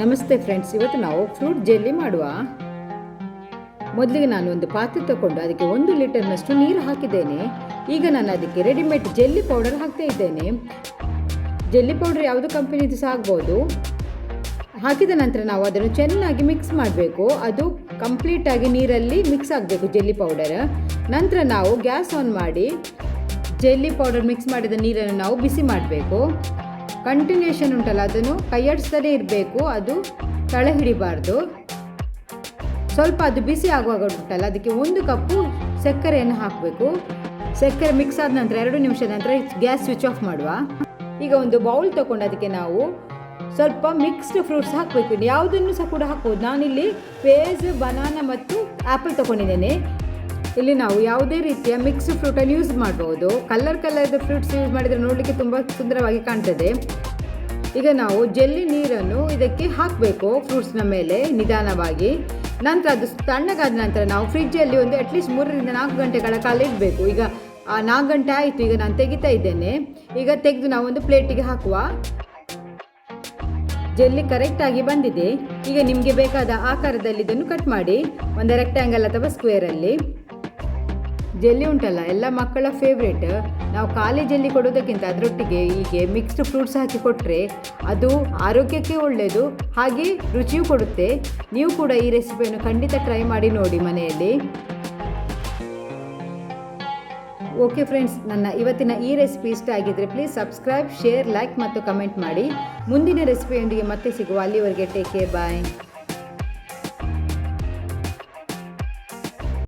ನಮಸ್ತೆ ಫ್ರೆಂಡ್ಸ್ ಇವತ್ತು ನಾವು ಫ್ರೂಟ್ ಜೆಲ್ಲಿ ಮಾಡುವ. ಮೊದಲಿಗೆ ನಾನು ಒಂದು ಪಾತ್ರೆ ತಗೊಂಡು ಅದಕ್ಕೆ ಒಂದು ಲೀಟರ್ನಷ್ಟು ನೀರು ಹಾಕಿದ್ದೇನೆ. ಈಗ ನಾನು ಅದಕ್ಕೆ ರೆಡಿಮೇಡ್ ಜೆಲ್ಲಿ ಪೌಡರ್ ಹಾಕ್ತಾ ಇದ್ದೇನೆ. ಜೆಲ್ಲಿ ಪೌಡರ್ ಯಾವುದು ಕಂಪನಿದು ಸಹ ಆಗ್ಬೋದು. ಹಾಕಿದ ನಂತರ ನಾವು ಅದನ್ನು ಚೆನ್ನಾಗಿ ಮಿಕ್ಸ್ ಮಾಡಬೇಕು. ಅದು ಕಂಪ್ಲೀಟಾಗಿ ನೀರಲ್ಲಿ ಮಿಕ್ಸ್ ಆಗಬೇಕು ಜೆಲ್ಲಿ ಪೌಡರ್ ನಂತರ ನಾವು ಗ್ಯಾಸ್ ಆನ್ ಮಾಡಿ ಜೆಲ್ಲಿ ಪೌಡರ್ ಮಿಕ್ಸ್ ಮಾಡಿದ ನೀರನ್ನು ನಾವು ಬಿಸಿ ಮಾಡಬೇಕು. ಕಂಟಿನ್ಯೂಷನ್ ಉಂಟಲ್ಲ, ಅದನ್ನು ಕೈಯಾಡಿಸ್ತಲೇ ಇರಬೇಕು, ಅದು ತಳೆ ಹಿಡಿಬಾರ್ದು ಸ್ವಲ್ಪ ಅದು ಬಿಸಿ ಆಗುವಾಗ ಉಂಟಲ್ಲ, ಅದಕ್ಕೆ ಒಂದು ಕಪ್ಪು ಸಕ್ಕರೆಯನ್ನು ಹಾಕಬೇಕು. ಸಕ್ಕರೆ ಮಿಕ್ಸ್ ಆದ ನಂತರ ಎರಡು ನಿಮಿಷದ ನಂತರ ಗ್ಯಾಸ್ ಸ್ವಿಚ್ ಆಫ್ ಮಾಡುವ. ಈಗ ಒಂದು ಬೌಲ್ ತಗೊಂಡು ಅದಕ್ಕೆ ನಾವು ಸ್ವಲ್ಪ ಮಿಕ್ಸ್ಡ್ ಫ್ರೂಟ್ಸ್ ಹಾಕಬೇಕು. ಯಾವುದನ್ನು ಸಹ ಕೂಡ ಹಾಕ್ಬೋದು. ನಾನಿಲ್ಲಿ ಪೇಸ್ ಬನಾನ ಮತ್ತು ಆ್ಯಪಲ್ ತಗೊಂಡಿದ್ದೇನೆ ಇಲ್ಲಿ ನಾವು ಯಾವುದೇ ರೀತಿಯ ಮಿಕ್ಸ್ ಫ್ರೂಟನ್ನು ಯೂಸ್ ಮಾಡ್ಬೋದು. ಕಲರ್ ಕಲರ್ದ ಫ್ರೂಟ್ಸ್ ಯೂಸ್ ಮಾಡಿದರೆ ನೋಡಲಿಕ್ಕೆ ತುಂಬ ಸುಂದರವಾಗಿ ಕಾಣ್ತದೆ. ಈಗ ನಾವು ಜೆಲ್ಲಿ ನೀರನ್ನು ಇದಕ್ಕೆ ಹಾಕಬೇಕು ಫ್ರೂಟ್ಸ್ನ ಮೇಲೆ ನಿಧಾನವಾಗಿ. ನಂತರ ಅದು ತಣ್ಣಗಾದ ನಂತರ ನಾವು ಫ್ರಿಜ್ಜಲ್ಲಿ ಒಂದು ಅಟ್ಲೀಸ್ಟ್ ಮೂರರಿಂದ ನಾಲ್ಕು ಗಂಟೆಗಳ ಕಾಲ ಇಡಬೇಕು. ಈಗ ನಾಲ್ಕು ಗಂಟೆ ಆಯಿತು. ಈಗ ನಾನು ತೆಗಿತಾ ಇದ್ದೇನೆ. ಈಗ ತೆಗೆದು ನಾವು ಒಂದು ಪ್ಲೇಟಿಗೆ ಹಾಕುವ. ಜೆಲ್ಲಿ ಕರೆಕ್ಟಾಗಿ ಬಂದಿದೆ. ಈಗ ನಿಮಗೆ ಬೇಕಾದ ಆಕಾರದಲ್ಲಿ ಇದನ್ನು ಕಟ್ ಮಾಡಿ. ಒಂದು ರೆಕ್ಟ್ಯಾಂಗಲ್ ಅಥವಾ ಸ್ಕ್ವೇರಲ್ಲಿ ಜೆಲ್ಲಿ ಉಂಟಲ್ಲ, ಎಲ್ಲ ಮಕ್ಕಳ ಫೇವ್ರೇಟ್ ನಾವು ಖಾಲಿ ಜೆಲ್ಲಿ ಕೊಡೋದಕ್ಕಿಂತ ಅದರೊಟ್ಟಿಗೆ ಹೀಗೆ ಮಿಕ್ಸ್ಡ್ ಫ್ರೂಟ್ಸ್ ಹಾಕಿ ಕೊಟ್ಟರೆ ಅದು ಆರೋಗ್ಯಕ್ಕೆ ಒಳ್ಳೆಯದು ಹಾಗೆ ರುಚಿಯೂ ಕೊಡುತ್ತೆ. ನೀವು ಕೂಡ ಈ ರೆಸಿಪಿಯನ್ನು ಖಂಡಿತ ಟ್ರೈ ಮಾಡಿ ನೋಡಿ ಮನೆಯಲ್ಲಿ. ಓಕೆ ಫ್ರೆಂಡ್ಸ್ ನನ್ನ ಇವತ್ತಿನ ಈ ರೆಸಿಪಿ ಇಷ್ಟ ಆಗಿದ್ರೆ ಪ್ಲೀಸ್ ಸಬ್ಸ್ಕ್ರೈಬ್ ಶೇರ್ ಲೈಕ್ ಮತ್ತು ಕಮೆಂಟ್ ಮಾಡಿ. ಮುಂದಿನ ರೆಸಿಪಿಯೊಂದಿಗೆ ಮತ್ತೆ ಸಿಗುವ, ಅಲ್ಲಿವರೆಗೆ ಟೇಕ್ ಕೇರ್ ಬಾಯ್